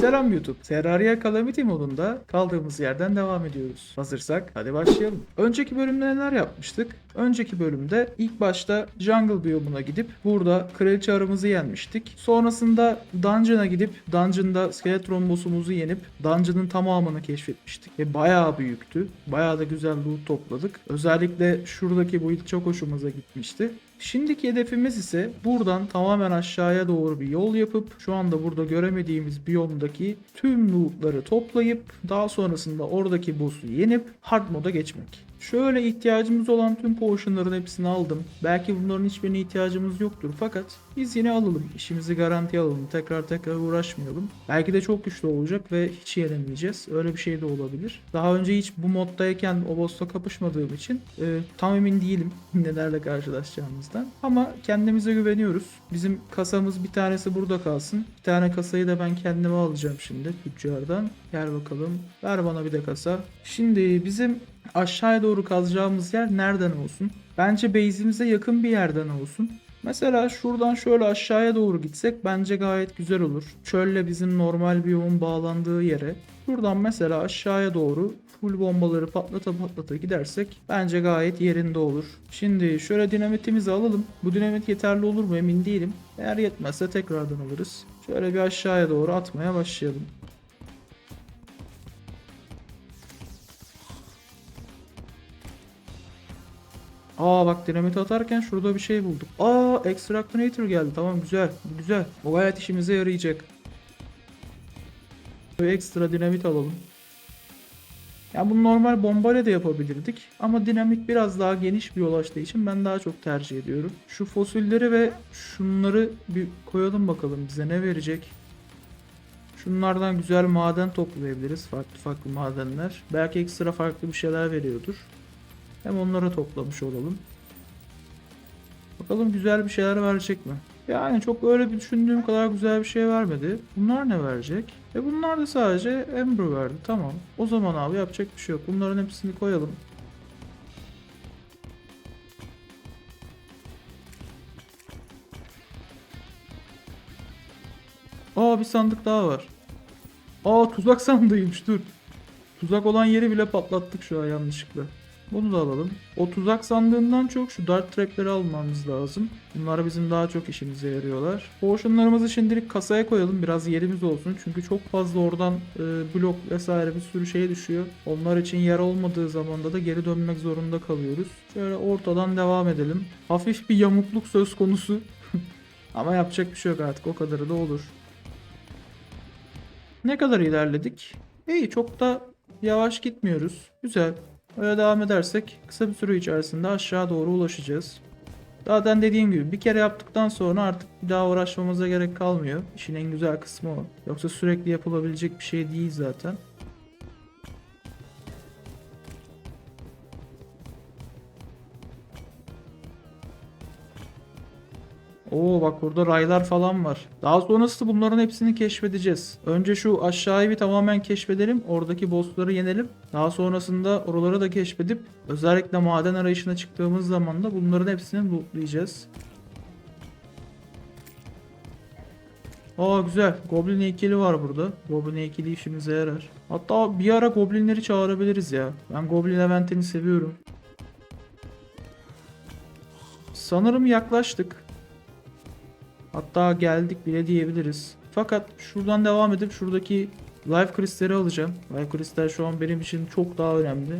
Selam YouTube. Terraria Calamity modunda kaldığımız yerden devam ediyoruz. Hazırsak hadi başlayalım. Önceki bölümde neler yapmıştık? Önceki bölümde ilk başta Jungle biyomuna gidip burada kraliçe arımızı yenmiştik. Sonrasında Dungeon'a gidip Dungeon'da Skeletron boss'umuzu yenip Dungeon'ın tamamını keşfetmiştik. Ve bayağı büyüktü. Bayağı da güzel loot topladık. Özellikle şuradaki build çok hoşumuza gitmişti. Şimdiki hedefimiz ise buradan tamamen aşağıya doğru bir yol yapıp şu anda burada göremediğimiz biyomdaki tüm lootları toplayıp daha sonrasında oradaki boss'u yenip hard moda geçmek. Şöyle ihtiyacımız olan tüm potionların hepsini aldım. Belki bunların hiçbirine ihtiyacımız yoktur fakat biz yine alalım. İşimizi garantiye alalım. Tekrar tekrar uğraşmayalım. Belki de çok güçlü olacak ve hiç yenemeyeceğiz. Öyle bir şey de olabilir. Daha önce hiç bu moddayken o boss'la kapışmadığım için e, tam emin değilim nelerle karşılaşacağımızdan. Ama kendimize güveniyoruz. Bizim kasamız bir tanesi burada kalsın. Bir tane kasayı da ben kendime alacağım şimdi tüccardan. Gel bakalım. Ver bana bir de kasa. Şimdi bizim aşağıya doğru kazacağımız yer nereden olsun? Bence base'imize yakın bir yerden olsun. Mesela şuradan şöyle aşağıya doğru gitsek bence gayet güzel olur. Çölle bizim normal biyomun bağlandığı yere. Buradan mesela aşağıya doğru full bombaları patlata patlata gidersek bence gayet yerinde olur. Şimdi şöyle dinamitimizi alalım. Bu dinamit yeterli olur mu emin değilim. Eğer yetmezse tekrardan alırız. Şöyle bir aşağıya doğru atmaya başlayalım. Aa bak dinamit atarken şurada bir şey bulduk. Aa extractonator geldi. Tamam güzel. Güzel. O gayet işimize yarayacak. Bir ekstra dinamit alalım. Ya bunu normal bombayla da yapabilirdik. Ama dinamit biraz daha geniş bir yol açtığı için ben daha çok tercih ediyorum. Şu fosilleri ve şunları bir koyalım bakalım bize ne verecek. Şunlardan güzel maden toplayabiliriz. Farklı farklı madenler. Belki ekstra farklı bir şeyler veriyordur. Hem onları toplamış olalım. Bakalım güzel bir şeyler verecek mi? Yani çok öyle bir düşündüğüm kadar güzel bir şey vermedi. Bunlar ne verecek? E bunlar da sadece Ember verdi. Tamam. O zaman abi yapacak bir şey yok. Bunların hepsini koyalım. Aa bir sandık daha var. Aa tuzak sandığıymış dur. Tuzak olan yeri bile patlattık şu an yanlışlıkla. Bunu da alalım. O tuzak sandığından çok şu dart trapleri almamız lazım. Bunlar bizim daha çok işimize yarıyorlar. Potionlarımızı şimdilik kasaya koyalım. Biraz yerimiz olsun. Çünkü çok fazla oradan e, blok vesaire bir sürü şey düşüyor. Onlar için yer olmadığı zamanda da geri dönmek zorunda kalıyoruz. Şöyle ortadan devam edelim. Hafif bir yamukluk söz konusu. Ama yapacak bir şey yok artık. O kadarı da olur. Ne kadar ilerledik? İyi çok da yavaş gitmiyoruz. Güzel. Öyle devam edersek kısa bir süre içerisinde aşağı doğru ulaşacağız. Zaten dediğim gibi bir kere yaptıktan sonra artık bir daha uğraşmamıza gerek kalmıyor. İşin en güzel kısmı o. Yoksa sürekli yapılabilecek bir şey değil zaten. Oo bak burada raylar falan var. Daha sonrasında bunların hepsini keşfedeceğiz. Önce şu aşağıyı bir tamamen keşfedelim. Oradaki bossları yenelim. Daha sonrasında oraları da keşfedip özellikle maden arayışına çıktığımız zaman da bunların hepsini lootlayacağız. Aa güzel. Goblin heykeli var burada. Goblin heykeli işimize yarar. Hatta bir ara goblinleri çağırabiliriz ya. Ben goblin eventini seviyorum. Sanırım yaklaştık. Hatta geldik bile diyebiliriz. Fakat şuradan devam edip şuradaki Life Crystal'i alacağım. Life Crystal şu an benim için çok daha önemli.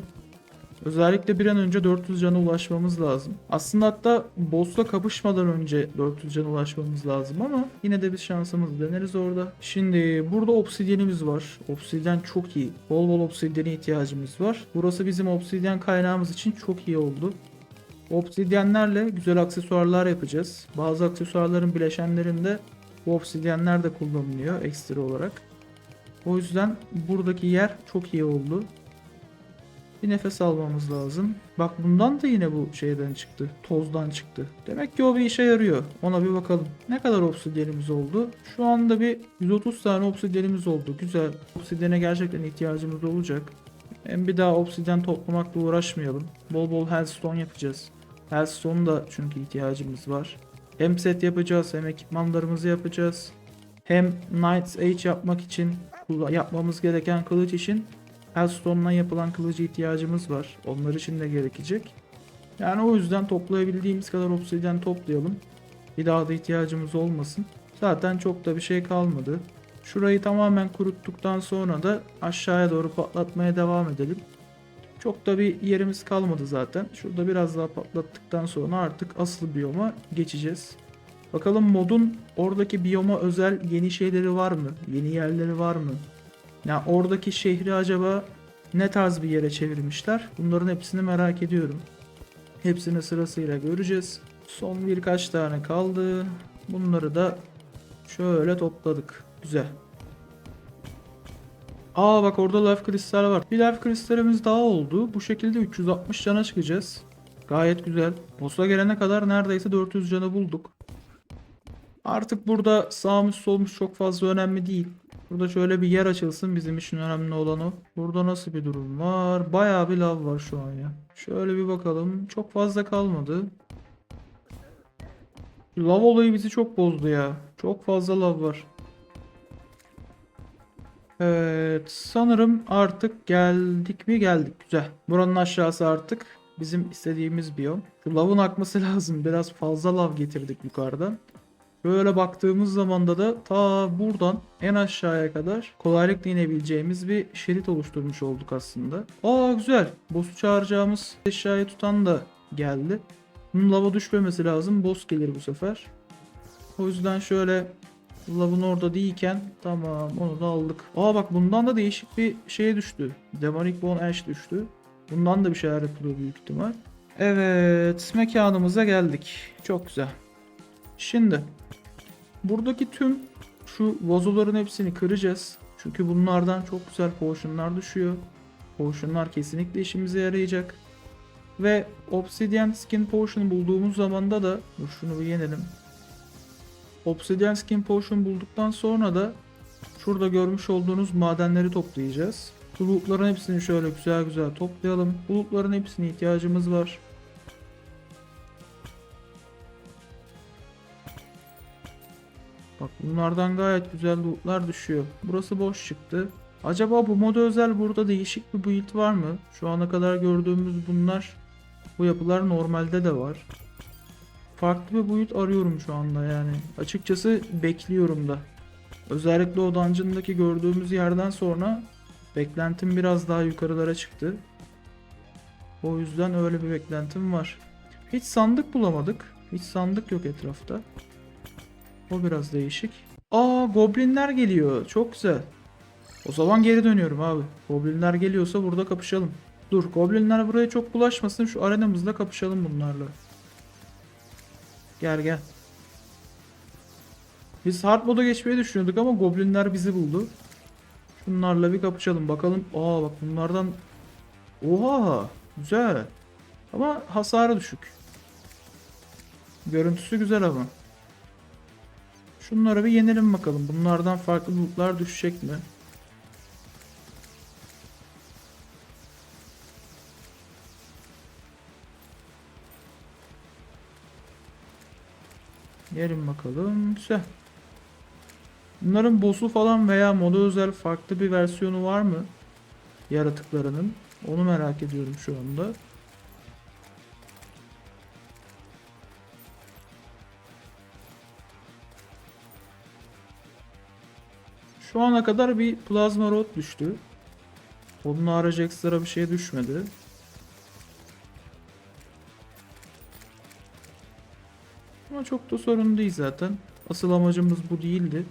Özellikle bir an önce 400 cana ulaşmamız lazım. Aslında hatta boss'la kapışmadan önce 400 cana ulaşmamız lazım ama yine de biz şansımızı deneriz orada. Şimdi burada obsidyenimiz var. Obsidyen çok iyi. Bol bol obsidyene ihtiyacımız var. Burası bizim obsidyen kaynağımız için çok iyi oldu. Obsidyenlerle güzel aksesuarlar yapacağız. Bazı aksesuarların bileşenlerinde bu obsidyenler de kullanılıyor ekstra olarak. O yüzden buradaki yer çok iyi oldu. Bir nefes almamız lazım. Bak bundan da yine bu şeyden çıktı. Tozdan çıktı. Demek ki o bir işe yarıyor. Ona bir bakalım. Ne kadar obsidyenimiz oldu? Şu anda bir 130 tane obsidyenimiz oldu. Güzel. Obsidyene gerçekten ihtiyacımız olacak. Hem bir daha obsidyen toplamakla uğraşmayalım. Bol bol hellstone yapacağız. Hellstone'da çünkü ihtiyacımız var. Hem set yapacağız hem ekipmanlarımızı yapacağız. hem Knight's Age yapmak için yapmamız gereken kılıç için Hellstone'dan yapılan kılıcı ihtiyacımız var. Onlar için de gerekecek. Yani o yüzden toplayabildiğimiz kadar obsidyen toplayalım. Bir daha da ihtiyacımız olmasın. Zaten çok da bir şey kalmadı. Şurayı tamamen kuruttuktan sonra da aşağıya doğru patlatmaya devam edelim. Çok da bir yerimiz kalmadı zaten. Şurada biraz daha patlattıktan sonra artık asıl biyoma geçeceğiz. Bakalım modun oradaki biyoma özel yeni şeyleri var mı? Yeni yerleri var mı? Ya oradaki şehri acaba ne tarz bir yere çevirmişler? Bunların hepsini merak ediyorum. Hepsini sırasıyla göreceğiz. Son birkaç tane kaldı. Bunları da şöyle topladık. Güzel. Aa bak orada life kristal var. Bir life kristalimiz daha oldu. Bu şekilde 360 cana çıkacağız. Gayet güzel. Boss'a gelene kadar neredeyse 400 canı bulduk. Artık burada sağmış solmuş çok fazla önemli değil. Burada şöyle bir yer açılsın bizim için önemli olan o. Burada nasıl bir durum var? Bayağı bir lav var şu an ya. Şöyle bir bakalım. Çok fazla kalmadı. Lav olayı bizi çok bozdu ya. Çok fazla lav var. Evet, sanırım artık geldik mi geldik. Güzel. Buranın aşağısı artık bizim istediğimiz biyom. Şu lavın akması lazım. Biraz fazla lav getirdik yukarıdan. Böyle baktığımız zaman da da ta buradan en aşağıya kadar kolaylıkla inebileceğimiz bir şerit oluşturmuş olduk aslında. Aa güzel. Boss'u çağıracağımız eşyayı tutan da geldi. Bunun lava düşmemesi lazım. Boss gelir bu sefer. O yüzden şöyle lavın orada değilken tamam onu da aldık. Aa bak bundan da değişik bir şeye düştü. Demonic Bone Ash düştü. Bundan da bir şeyler yapılıyor büyük ihtimal. Evet mekanımıza geldik. Çok güzel. Şimdi buradaki tüm şu vazoların hepsini kıracağız. Çünkü bunlardan çok güzel potionlar düşüyor. Potionlar kesinlikle işimize yarayacak. Ve Obsidian Skin Potion bulduğumuz zamanda da şunu bir yenelim. Obsidian Skin Potion bulduktan sonra da şurada görmüş olduğunuz madenleri toplayacağız. Bu lootların hepsini şöyle güzel güzel toplayalım. Bu lootların hepsine ihtiyacımız var. Bak bunlardan gayet güzel lootlar düşüyor. Burası boş çıktı. Acaba bu moda özel burada değişik bir build var mı? Şu ana kadar gördüğümüz bunlar bu yapılar normalde de var. Farklı bir build arıyorum şu anda yani. Açıkçası bekliyorum da. Özellikle o dungeon'daki gördüğümüz yerden sonra beklentim biraz daha yukarılara çıktı. O yüzden öyle bir beklentim var. Hiç sandık bulamadık. Hiç sandık yok etrafta. O biraz değişik. Aa goblinler geliyor. Çok güzel. O zaman geri dönüyorum abi. Goblinler geliyorsa burada kapışalım. Dur goblinler buraya çok bulaşmasın. Şu arenamızda kapışalım bunlarla. Gel gel. Biz hard moda geçmeyi düşünüyorduk ama goblinler bizi buldu. Şunlarla bir kapışalım bakalım. Aa bak bunlardan Oha güzel. Ama hasarı düşük. Görüntüsü güzel ama. Şunları bir yenelim bakalım. Bunlardan farklı lootlar düşecek mi? Gelin bakalım. Güzel. Bunların boss'u falan veya moda özel farklı bir versiyonu var mı? Yaratıklarının. Onu merak ediyorum şu anda. Şu ana kadar bir plazma rod düştü. Onun harici bir şey düşmedi. Çok da sorun değil zaten. Asıl amacımız bu değildi.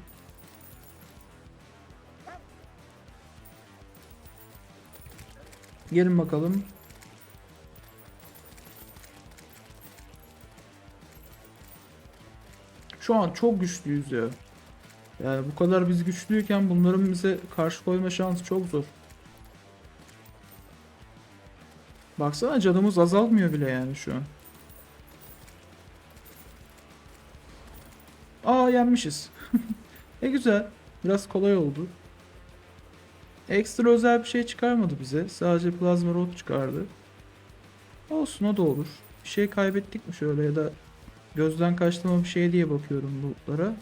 Gelin bakalım. Şu an çok güçlüyüz ya. Yani bu kadar biz güçlüyken bunların bize karşı koyma şansı çok zor. Baksana canımız azalmıyor bile yani şu an. Aa yenmişiz. e güzel. Biraz kolay oldu. Ekstra özel bir şey çıkarmadı bize. Sadece plazma rod çıkardı. Olsun o da olur. Bir şey kaybettik mi şöyle ya da gözden kaçtı mı bir şey diye bakıyorum lootlara.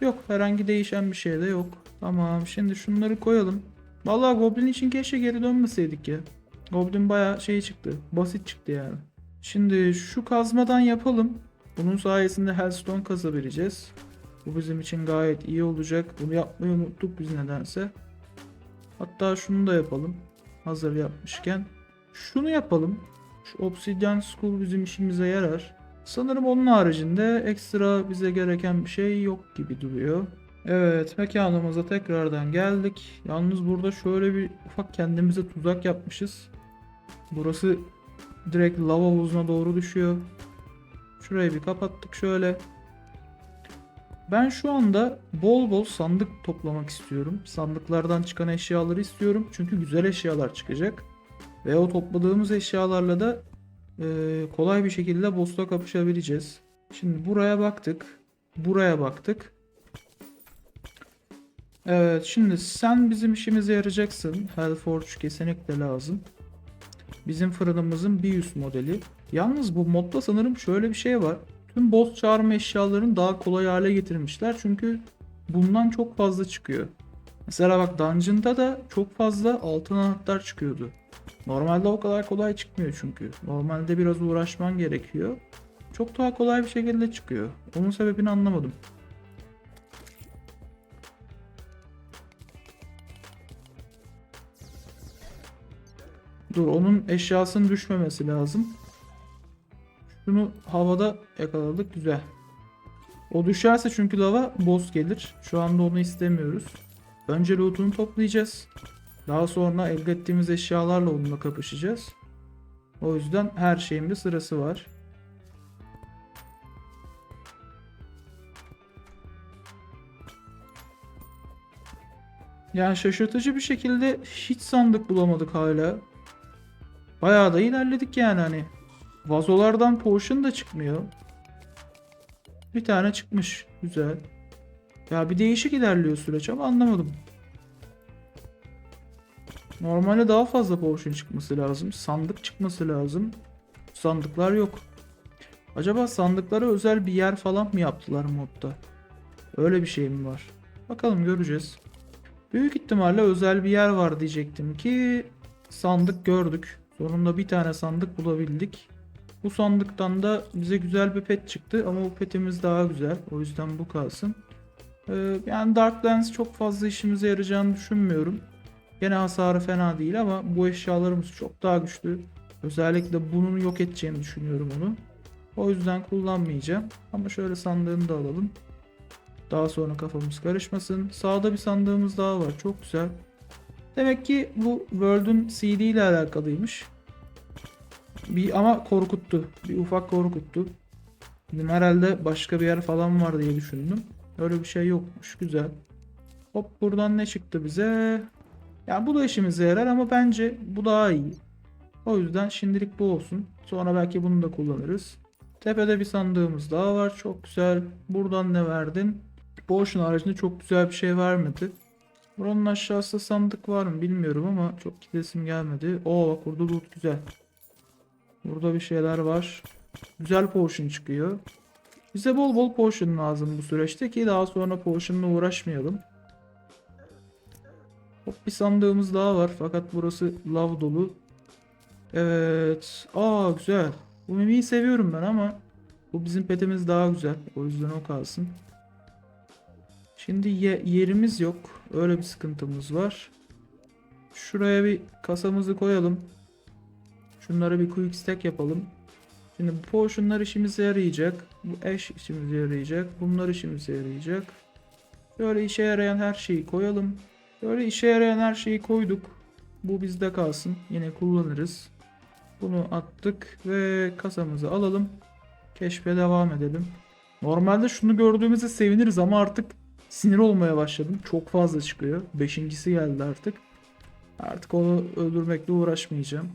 Yok herhangi değişen bir şey de yok. Tamam şimdi şunları koyalım. Vallahi Goblin için keşke geri dönmeseydik ya. Goblin bayağı şey çıktı. Basit çıktı yani. Şimdi şu kazmadan yapalım. Bunun sayesinde Hellstone kazabileceğiz. Bu bizim için gayet iyi olacak. Bunu yapmayı unuttuk biz nedense. Hatta şunu da yapalım. Hazır yapmışken. Şunu yapalım. Şu Obsidian School bizim işimize yarar. Sanırım onun haricinde ekstra bize gereken bir şey yok gibi duruyor. Evet mekanımıza tekrardan geldik. Yalnız burada şöyle bir ufak kendimize tuzak yapmışız. Burası direkt lava havuzuna doğru düşüyor. Şurayı bir kapattık şöyle. Ben şu anda bol bol sandık toplamak istiyorum. Sandıklardan çıkan eşyaları istiyorum. Çünkü güzel eşyalar çıkacak. Ve o topladığımız eşyalarla da e, kolay bir şekilde boss'la kapışabileceğiz. Şimdi buraya baktık. Buraya baktık. Evet şimdi sen bizim işimize yarayacaksın. Hellforge kesinlikle lazım. Bizim fırınımızın bir üst modeli. Yalnız bu modda sanırım şöyle bir şey var. Tüm boss çağırma eşyalarını daha kolay hale getirmişler. Çünkü bundan çok fazla çıkıyor. Mesela bak Dungeon'da da çok fazla altın anahtar çıkıyordu. Normalde o kadar kolay çıkmıyor çünkü. Normalde biraz uğraşman gerekiyor. Çok daha kolay bir şekilde çıkıyor. Onun sebebini anlamadım. Dur onun eşyasının düşmemesi lazım. Şunu havada yakaladık güzel. O düşerse çünkü lava boss gelir. Şu anda onu istemiyoruz. Önce loot'unu toplayacağız. Daha sonra elde ettiğimiz eşyalarla onunla kapışacağız. O yüzden her şeyin bir sırası var. Yani şaşırtıcı bir şekilde hiç sandık bulamadık hala. Bayağı da ilerledik yani hani. Vazolardan potion da çıkmıyor. Bir tane çıkmış. Güzel. Ya bir değişik ilerliyor süreç ama anlamadım. Normalde daha fazla potion çıkması lazım. Sandık çıkması lazım. Sandıklar yok. Acaba sandıklara özel bir yer falan mı yaptılar modda? Öyle bir şey mi var? Bakalım göreceğiz. Büyük ihtimalle özel bir yer var diyecektim ki sandık gördük. Sonunda bir tane sandık bulabildik. Bu sandıktan da bize güzel bir pet çıktı ama bu petimiz daha güzel. O yüzden bu kalsın. Ee, yani Dark Lens çok fazla işimize yarayacağını düşünmüyorum. Gene hasarı fena değil ama bu eşyalarımız çok daha güçlü. Özellikle bunun yok edeceğini düşünüyorum onu. O yüzden kullanmayacağım. Ama şöyle sandığını da alalım. Daha sonra kafamız karışmasın. Sağda bir sandığımız daha var. Çok güzel. Demek ki bu World'ün CD ile alakalıymış. Bir ama korkuttu. Bir ufak korkuttu. Dedim herhalde başka bir yer falan var diye düşündüm. Öyle bir şey yokmuş. Güzel. Hop buradan ne çıktı bize? Ya bu da işimize yarar ama bence bu daha iyi. O yüzden şimdilik bu olsun. Sonra belki bunu da kullanırız. Tepede bir sandığımız daha var. Çok güzel. Buradan ne verdin? Potion haricinde çok güzel bir şey vermedi. Buranın aşağısında sandık var mı bilmiyorum ama çok gidesim gelmedi. Oo bak burada loot güzel. Burada bir şeyler var. Güzel potion çıkıyor. Bize bol bol potion lazım bu süreçte ki daha sonra potion'la uğraşmayalım. Hop bir sandığımız daha var fakat burası lav dolu. Evet. Aa güzel. Bu mimiyi seviyorum ben ama bu bizim petimiz daha güzel. O yüzden o kalsın. Şimdi ye- yerimiz yok. Öyle bir sıkıntımız var. Şuraya bir kasamızı koyalım. Şunlara bir quick stack yapalım. Şimdi bu potionlar işimize yarayacak. Bu eş işimize yarayacak. Bunlar işimize yarayacak. Böyle işe yarayan her şeyi koyalım. Böyle işe yarayan her şeyi koyduk. Bu bizde kalsın. Yine kullanırız. Bunu attık ve kasamızı alalım. Keşfe devam edelim. Normalde şunu gördüğümüzde seviniriz ama artık sinir olmaya başladım. Çok fazla çıkıyor. Beşincisi geldi artık. Artık onu öldürmekle uğraşmayacağım.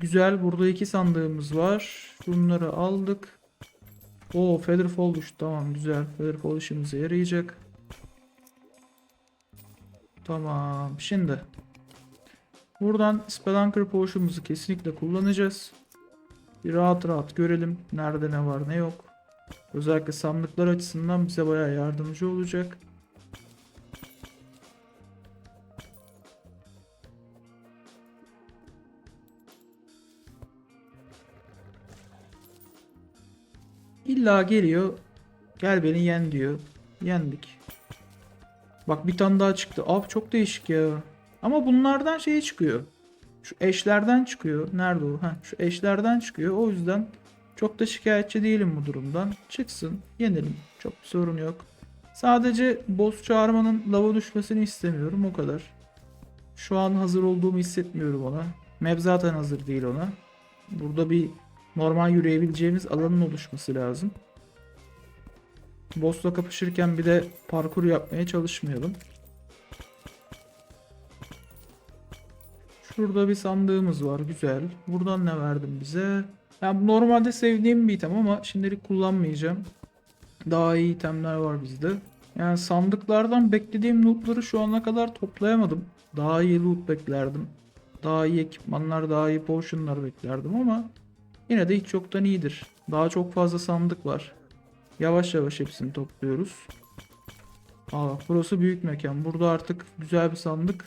Güzel. Burada iki sandığımız var. Bunları aldık. Oo Featherfall düştü. Tamam güzel. Featherfall işimize yarayacak. Tamam. Şimdi. Buradan Spelunker Potion'umuzu kesinlikle kullanacağız. Bir rahat rahat görelim. Nerede ne var ne yok. Özellikle sandıklar açısından bize bayağı yardımcı olacak. İlla geliyor. Gel beni yen diyor. Yendik. Bak bir tane daha çıktı. Abi çok değişik ya. Ama bunlardan şey çıkıyor. Şu eşlerden çıkıyor. Nerede o? Heh, şu eşlerden çıkıyor. O yüzden çok da şikayetçi değilim bu durumdan. Çıksın, yenelim. Çok bir sorun yok. Sadece boss çağırmanın lava düşmesini istemiyorum o kadar. Şu an hazır olduğumu hissetmiyorum ona. Map zaten hazır değil ona. Burada bir normal yürüyebileceğimiz alanın oluşması lazım. Boss'la kapışırken bir de parkur yapmaya çalışmayalım. Şurada bir sandığımız var. Güzel. Buradan ne verdin bize? Yani normalde sevdiğim bir item ama şimdilik kullanmayacağım. Daha iyi itemler var bizde. Yani sandıklardan beklediğim lootları şu ana kadar toplayamadım. Daha iyi loot beklerdim. Daha iyi ekipmanlar, daha iyi potionlar beklerdim ama yine de hiç yoktan iyidir. Daha çok fazla sandık var. Yavaş yavaş hepsini topluyoruz. Aa, burası büyük mekan. Burada artık güzel bir sandık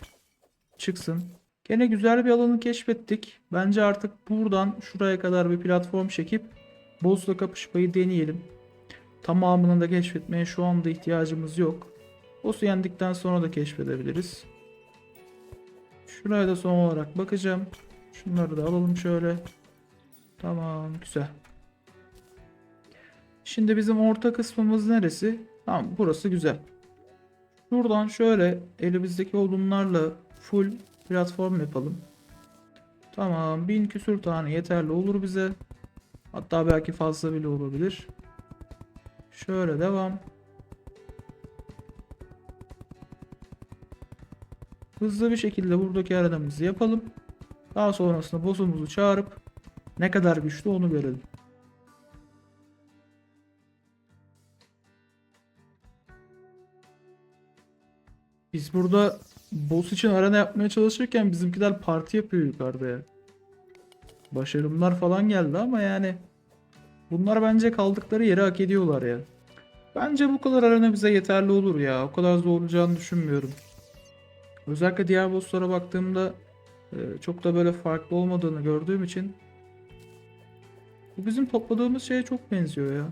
çıksın. Gene güzel bir alanı keşfettik. Bence artık buradan şuraya kadar bir platform çekip boss'la kapışmayı deneyelim. Tamamını da keşfetmeye şu anda ihtiyacımız yok. Boss'u yendikten sonra da keşfedebiliriz. Şuraya da son olarak bakacağım. Şunları da alalım şöyle. Tamam güzel. Şimdi bizim orta kısmımız neresi? Tamam burası güzel. Şuradan şöyle elimizdeki odunlarla full platform yapalım. Tamam bin küsür tane yeterli olur bize. Hatta belki fazla bile olabilir. Şöyle devam. Hızlı bir şekilde buradaki aradığımızı yapalım. Daha sonrasında boss'umuzu çağırıp ne kadar güçlü onu görelim. Biz burada boss için arena yapmaya çalışırken bizimkiler parti yapıyor yukarıda ya. Başarımlar falan geldi ama yani bunlar bence kaldıkları yeri hak ediyorlar ya. Bence bu kadar arena bize yeterli olur ya. O kadar zorlayacağını düşünmüyorum. Özellikle diğer bosslara baktığımda e, çok da böyle farklı olmadığını gördüğüm için bu bizim topladığımız şeye çok benziyor ya.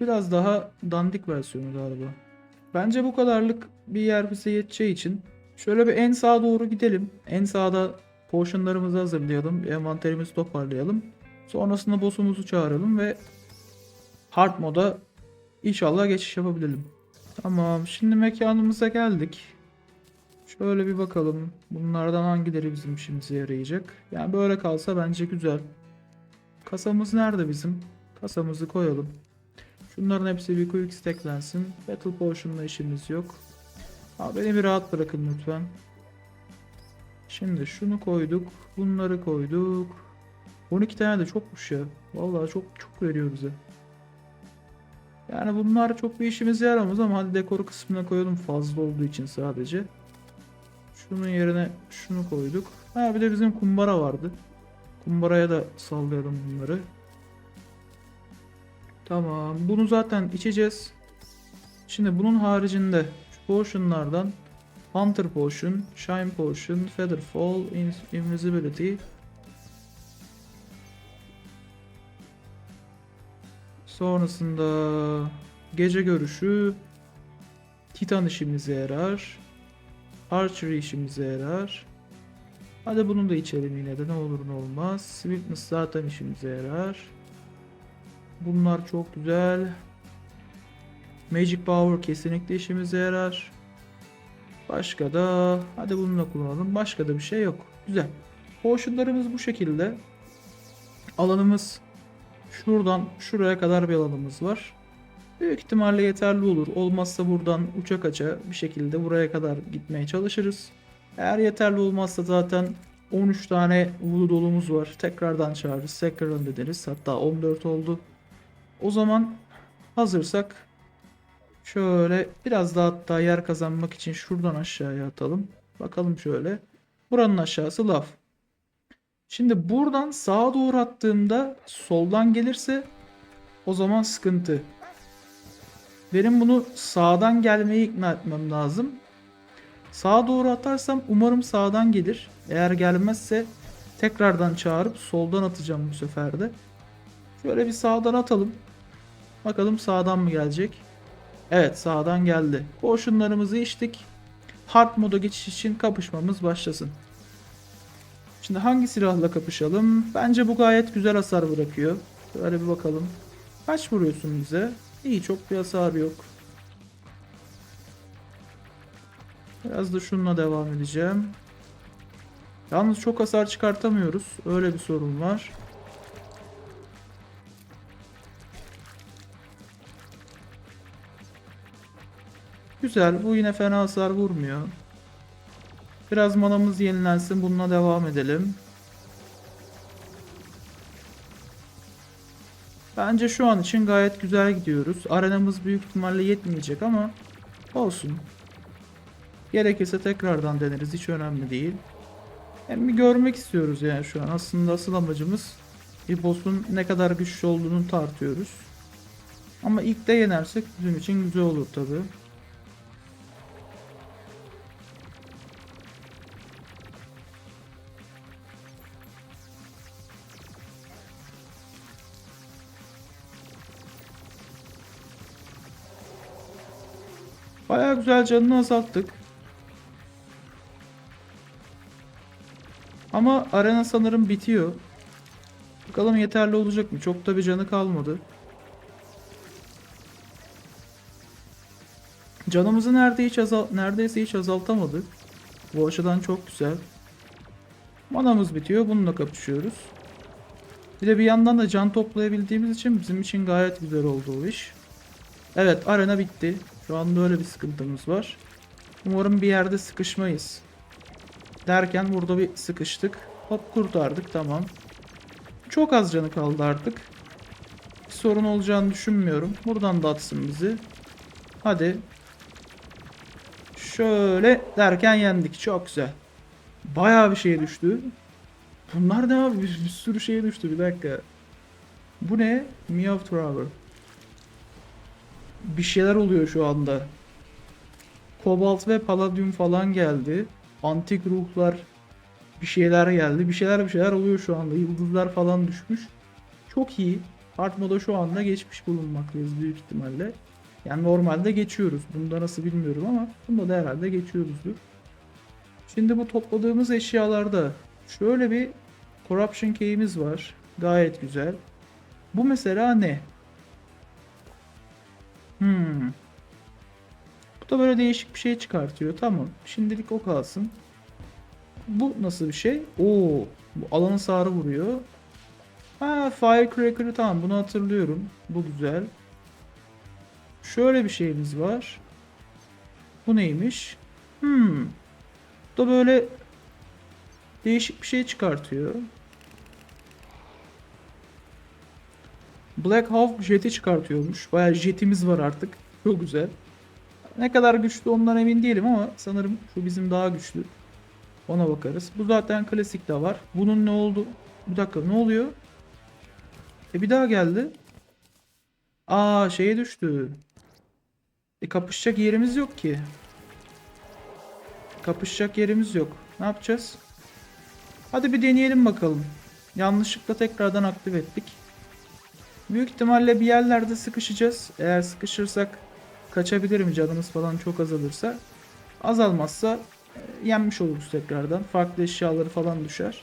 Biraz daha dandik versiyonu galiba. Bence bu kadarlık bir yer bize yeteceği için şöyle bir en sağa doğru gidelim. En sağda potionlarımızı hazırlayalım. Envanterimizi toparlayalım. Sonrasında boss'umuzu çağıralım ve hard moda inşallah geçiş yapabilelim. Tamam şimdi mekanımıza geldik. Şöyle bir bakalım. Bunlardan hangileri bizim işimize yarayacak. Yani böyle kalsa bence güzel. Kasamız nerede bizim? Kasamızı koyalım. Şunların hepsi bir quick stacklensin. Battle Potion'la işimiz yok. Abi beni bir rahat bırakın lütfen. Şimdi şunu koyduk. Bunları koyduk. 12 tane de çokmuş ya. Vallahi çok çok veriyor bize. Yani bunlar çok bir işimize yaramaz ama hadi dekoru kısmına koyalım fazla olduğu için sadece. Şunun yerine şunu koyduk. Ha bir de bizim kumbara vardı. Kumbaraya da sallayalım bunları. Tamam. Bunu zaten içeceğiz. Şimdi bunun haricinde şu potionlardan Hunter Potion, Shine Potion, Feather Fall, In- Invisibility. Sonrasında gece görüşü, Titan işimize yarar. Archery işimize yarar. Hadi bunu da içelim yine de ne olur ne olmaz. Swiftness zaten işimize yarar. Bunlar çok güzel. Magic Power kesinlikle işimize yarar. Başka da hadi bununla kullanalım. Başka da bir şey yok. Güzel. Potionlarımız bu şekilde. Alanımız şuradan şuraya kadar bir alanımız var. Büyük ihtimalle yeterli olur. Olmazsa buradan uçak aça bir şekilde buraya kadar gitmeye çalışırız. Eğer yeterli olmazsa zaten 13 tane voodoo dolumuz var. Tekrardan çağırırız. Tekrardan ederiz. Hatta 14 oldu. O zaman hazırsak şöyle biraz daha hatta yer kazanmak için şuradan aşağıya atalım. Bakalım şöyle. Buranın aşağısı laf. Şimdi buradan sağa doğru attığımda soldan gelirse O zaman sıkıntı. Benim bunu sağdan gelmeyi ikna etmem lazım. Sağa doğru atarsam umarım sağdan gelir. Eğer gelmezse tekrardan çağırıp soldan atacağım bu sefer de. Şöyle bir sağdan atalım. Bakalım sağdan mı gelecek? Evet sağdan geldi. Potionlarımızı içtik. Hard moda geçiş için kapışmamız başlasın. Şimdi hangi silahla kapışalım? Bence bu gayet güzel hasar bırakıyor. Şöyle bir bakalım. Kaç vuruyorsun bize? İyi çok bir hasar yok. Biraz da şununla devam edeceğim. Yalnız çok hasar çıkartamıyoruz. Öyle bir sorun var. Güzel. Bu yine fena hasar vurmuyor. Biraz manamız yenilensin. Bununla devam edelim. Bence şu an için gayet güzel gidiyoruz. Arenamız büyük ihtimalle yetmeyecek ama olsun. Gerekirse tekrardan deneriz. Hiç önemli değil. Hem bir görmek istiyoruz yani şu an. Aslında asıl amacımız bir boss'un ne kadar güçlü olduğunu tartıyoruz. Ama ilk de yenersek bizim için güzel olur tabi. Baya güzel canını azalttık. Ama arena sanırım bitiyor. Bakalım yeterli olacak mı? Çok da bir canı kalmadı. Canımızı nerede hiç azal neredeyse hiç azaltamadık. Bu açıdan çok güzel. Manamız bitiyor. Bununla kapışıyoruz. Bir de bir yandan da can toplayabildiğimiz için bizim için gayet güzel oldu o iş. Evet arena bitti. Şu anda öyle bir sıkıntımız var. Umarım bir yerde sıkışmayız. Derken burada bir sıkıştık. Hop kurtardık tamam. Çok az canı kaldı artık. Bir sorun olacağını düşünmüyorum. Buradan da atsın bizi. Hadi. Şöyle derken yendik. Çok güzel. Bayağı bir şey düştü. Bunlar ne abi? Bir, bir sürü şey düştü. Bir dakika. Bu ne? Meow Tower. Bir şeyler oluyor şu anda. Kobalt ve Palladium falan geldi. Antik ruhlar bir şeyler geldi. Bir şeyler bir şeyler oluyor şu anda. Yıldızlar falan düşmüş. Çok iyi. Hard moda şu anda geçmiş bulunmaktayız büyük ihtimalle. Yani normalde geçiyoruz. Bunda nasıl bilmiyorum ama bunda da herhalde geçiyoruzdur. Şimdi bu topladığımız eşyalarda şöyle bir Corruption Key'imiz var. Gayet güzel. Bu mesela ne? Hmm. Bu da böyle değişik bir şey çıkartıyor. Tamam. Şimdilik o kalsın. Bu nasıl bir şey? Oo, bu alanın sarı vuruyor. Ha, Firecracker'ı tamam bunu hatırlıyorum. Bu güzel. Şöyle bir şeyimiz var. Bu neymiş? Hmm. Bu da böyle değişik bir şey çıkartıyor. Black Hawk jeti çıkartıyormuş. Bayağı jetimiz var artık. Çok güzel. Ne kadar güçlü ondan emin değilim ama sanırım şu bizim daha güçlü. Ona bakarız. Bu zaten klasik de var. Bunun ne oldu? Bir dakika ne oluyor? E bir daha geldi. Aa şeye düştü. E kapışacak yerimiz yok ki. Kapışacak yerimiz yok. Ne yapacağız? Hadi bir deneyelim bakalım. Yanlışlıkla tekrardan aktif ettik. Büyük ihtimalle bir yerlerde sıkışacağız. Eğer sıkışırsak kaçabilirim canımız falan çok azalırsa. Azalmazsa e, yenmiş oluruz tekrardan. Farklı eşyaları falan düşer.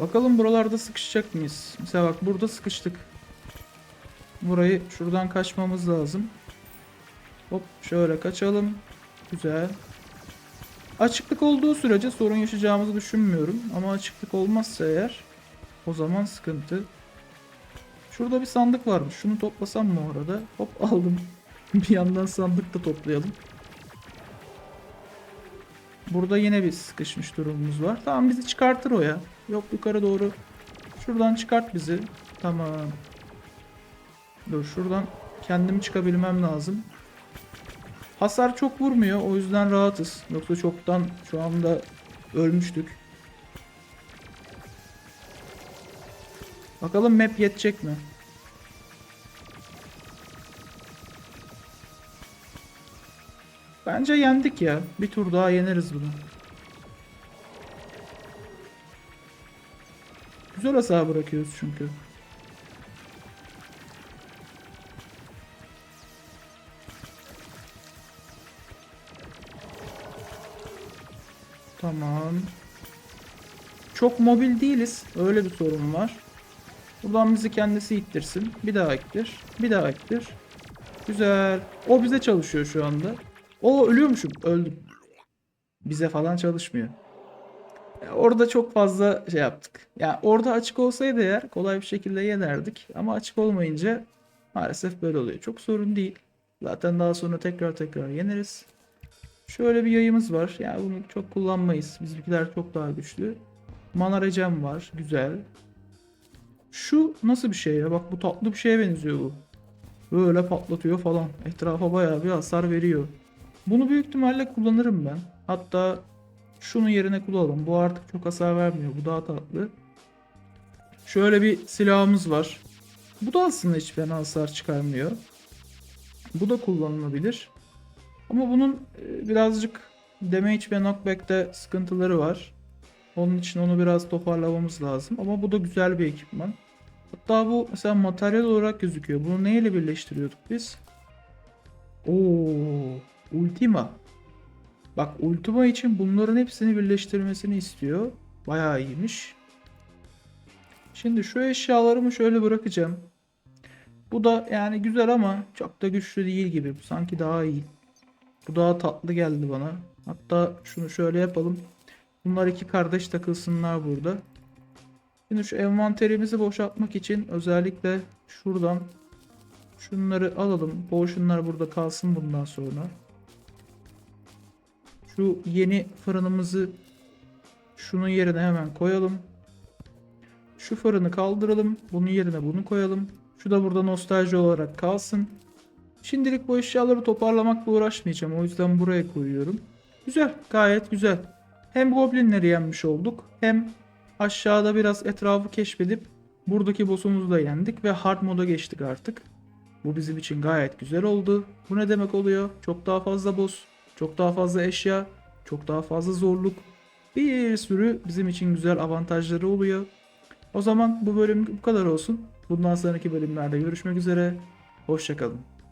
Bakalım buralarda sıkışacak mıyız? Mesela bak burada sıkıştık. Burayı şuradan kaçmamız lazım. Hop şöyle kaçalım. Güzel. Açıklık olduğu sürece sorun yaşayacağımızı düşünmüyorum. Ama açıklık olmazsa eğer o zaman sıkıntı. Şurada bir sandık varmış. Şunu toplasam mı orada? Hop aldım. bir yandan sandık da toplayalım. Burada yine bir sıkışmış durumumuz var. Tamam bizi çıkartır o ya. Yok yukarı doğru. Şuradan çıkart bizi. Tamam. Dur şuradan kendim çıkabilmem lazım. Hasar çok vurmuyor. O yüzden rahatız. Yoksa çoktan şu anda ölmüştük. Bakalım map yetecek mi? Bence yendik ya. Bir tur daha yeneriz bunu. Güzel hasar bırakıyoruz çünkü. Tamam. Çok mobil değiliz. Öyle bir sorun var. Buradan bizi kendisi ittirsin. Bir daha ittir. Bir daha ittir. Güzel. O bize çalışıyor şu anda. O ölüyormuşum. Öldüm. Bize falan çalışmıyor. Ya Orada çok fazla şey yaptık. Yani orada açık olsaydı eğer kolay bir şekilde yenerdik. Ama açık olmayınca maalesef böyle oluyor. Çok sorun değil. Zaten daha sonra tekrar tekrar yeneriz. Şöyle bir yayımız var. Yani bunu çok kullanmayız. Bizimkiler çok daha güçlü. Mana recem var. Güzel. Şu nasıl bir şey ya? Bak bu tatlı bir şeye benziyor bu. Böyle patlatıyor falan. Etrafa bayağı bir hasar veriyor. Bunu büyük ihtimalle kullanırım ben. Hatta şunun yerine kullanalım. Bu artık çok hasar vermiyor. Bu daha tatlı. Şöyle bir silahımız var. Bu da aslında hiç fena hasar çıkarmıyor. Bu da kullanılabilir. Ama bunun e, birazcık damage ve knockback'te sıkıntıları var. Onun için onu biraz toparlamamız lazım. Ama bu da güzel bir ekipman. Hatta bu mesela materyal olarak gözüküyor. Bunu neyle birleştiriyorduk biz? Oo, Ultima. Bak Ultima için bunların hepsini birleştirmesini istiyor. Bayağı iyiymiş. Şimdi şu eşyalarımı şöyle bırakacağım. Bu da yani güzel ama çok da güçlü değil gibi. Bu sanki daha iyi. Bu daha tatlı geldi bana. Hatta şunu şöyle yapalım. Bunlar iki kardeş takılsınlar burada. Şimdi şu envanterimizi boşaltmak için özellikle şuradan şunları alalım. Potionlar burada kalsın bundan sonra. Şu yeni fırınımızı şunun yerine hemen koyalım. Şu fırını kaldıralım. Bunun yerine bunu koyalım. Şu da burada nostalji olarak kalsın. Şimdilik bu eşyaları toparlamakla uğraşmayacağım. O yüzden buraya koyuyorum. Güzel. Gayet güzel. Hem goblinleri yenmiş olduk. Hem aşağıda biraz etrafı keşfedip buradaki boss'umuzu da yendik ve hard moda geçtik artık. Bu bizim için gayet güzel oldu. Bu ne demek oluyor? Çok daha fazla boss, çok daha fazla eşya, çok daha fazla zorluk. Bir sürü bizim için güzel avantajları oluyor. O zaman bu bölüm bu kadar olsun. Bundan sonraki bölümlerde görüşmek üzere. Hoşçakalın.